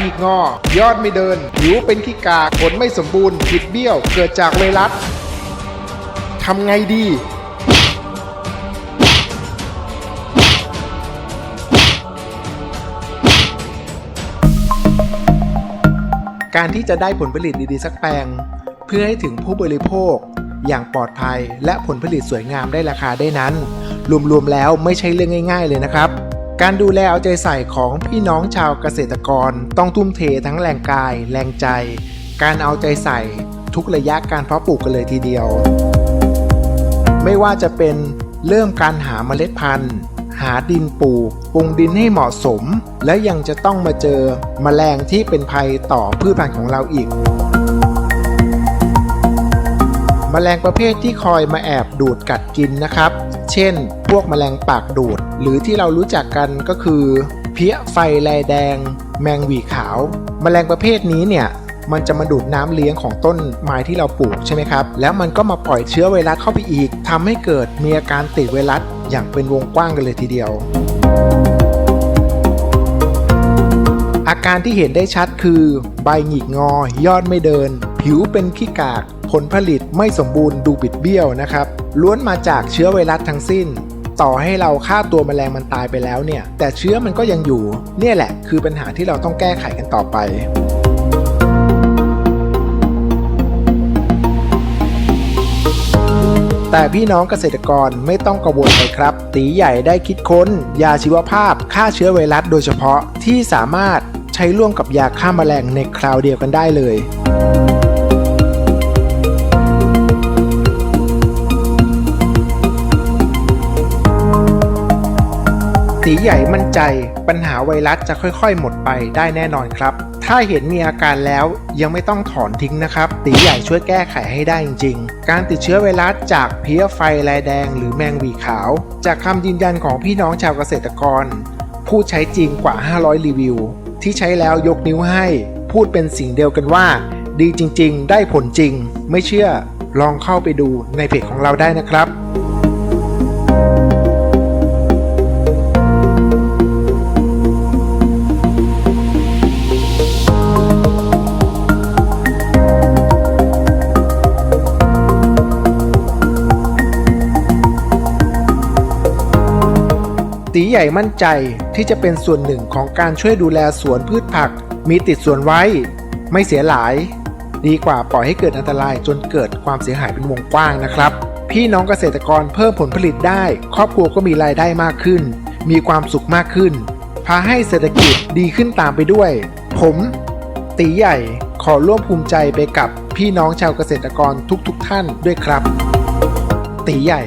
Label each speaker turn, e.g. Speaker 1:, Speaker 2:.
Speaker 1: หงิกงอ ยอดไม่เดิน ผิวเป็นขี้กากผลไม่สมบูรณ์บิดเบี้ยว เกิดจากไวรัสทำไงดีการที่จะได้ผลผลิตดีๆสักแปลง เพื่อให้ถึงผู้บริโภค อย่างปลอดภัยและผลผลิตสวยงามได้ราคาได้นั้น รวมๆแล้วไม่ใช่เรื่องง่าย ๆ เลยนะครับ การดูแลเอาใจใส่ของพี่น้องชาวเกษตรกร ต้องทุ่มเททั้งแรงกาย แรงใจ การเอาใจใส่ทุกระยะการเพาะปลูกกันเลยทีเดียว ไม่ว่าจะเป็นเริ่มการหาเมล็ดพันธุ์ หาดินปลูกปรุงดินให้เหมาะสม และยังจะต้องมาเจอแมลงที่เป็นภัยต่อพืชพันธุ์ของเราอีกแมลงประเภทที่คอยมาแอบดูดกัดกินนะครับ เช่น พวกแมลงปากดูด หรือที่เรารู้จักกันก็คือ เพี้ยไฟแลแดง แมงหวีขาว แมลงประเภทนี้เนี่ยมันจะมาดูดน้ำเลี้ยงของต้นไม้ที่เราปลูกใช่ไหมครับ แล้วมันก็มาปล่อยเชื้อไวรัสเข้าไปอีกทำให้เกิดมีอาการติดไวรัสอย่างเป็นวงกว้างกันเลยทีเดียว อาการที่เห็นได้ชัดคือ ใบหงิกงอ ยอดไม่เดิน ผิวเป็นขี้กาก ผลผลิตไม่สมบูรณ์ดูบิดเบี้ยวนะครับ ล้วนมาจากเชื้อไวรัสทั้งสิ้น ต่อให้เราฆ่าตัวแมลงมันตายไปแล้วเนี่ย แต่เชื้อมันก็ยังอยู่ เนี่ยแหละคือปัญหาที่เราต้องแก้ไขกันต่อไปแต่พี่น้องเกษตรกรไม่ต้องกังวลไปครับ ตีใหญ่ได้คิดค้น ยาชีวภาพฆ่าเชื้อไวรัสโดยเฉพาะที่สามารถใช้ร่วมกับยาฆ่าแมลงในคราวเดียวกันได้เลย ตีใหญ่มั่นใจปัญหาไวรัสจะค่อยๆ หมดไปได้แน่นอนครับ ถ้าเห็นมีอาการแล้วยังไม่ต้องถอนทิ้งนะครับตีใหญ่ช่วยแก้ไขให้ได้จริง ๆ การติดเชื้อไวรัสจากเพี้ยไฟลายแดง หรือแมงวีขาว จากคำยืนยันของพี่น้องชาวเกษตรกร ผู้ใช้จริงกว่า 500 รีวิว ที่ใช้แล้วยกนิ้วให้ พูดเป็นสิ่งเดียวกันว่า ดีจริง ๆ ได้ผลจริง ไม่เชื่อลองเข้าไปดูในเพจของเราได้นะครับ ตีใหญ่มั่นใจที่จะเป็นส่วนหนึ่งของการช่วยดูแลสวนพืชผัก มีติดสวนไว้ ไม่เสียหลาย ดีกว่าปล่อยให้เกิดอันตรายจนเกิดความเสียหายเป็นวงกว้างนะครับ พี่น้องเกษตรกรเพิ่มผลผลิตได้ ครอบครัวก็มีรายได้มากขึ้น มีความสุขมากขึ้น พาให้เศรษฐกิจดีขึ้นตามไปด้วย ผม ตีใหญ่ขอร่วมภูมิใจไปกับพี่น้องชาวเกษตรกรทุกๆทท่านด้วยครับ ตีใหญ่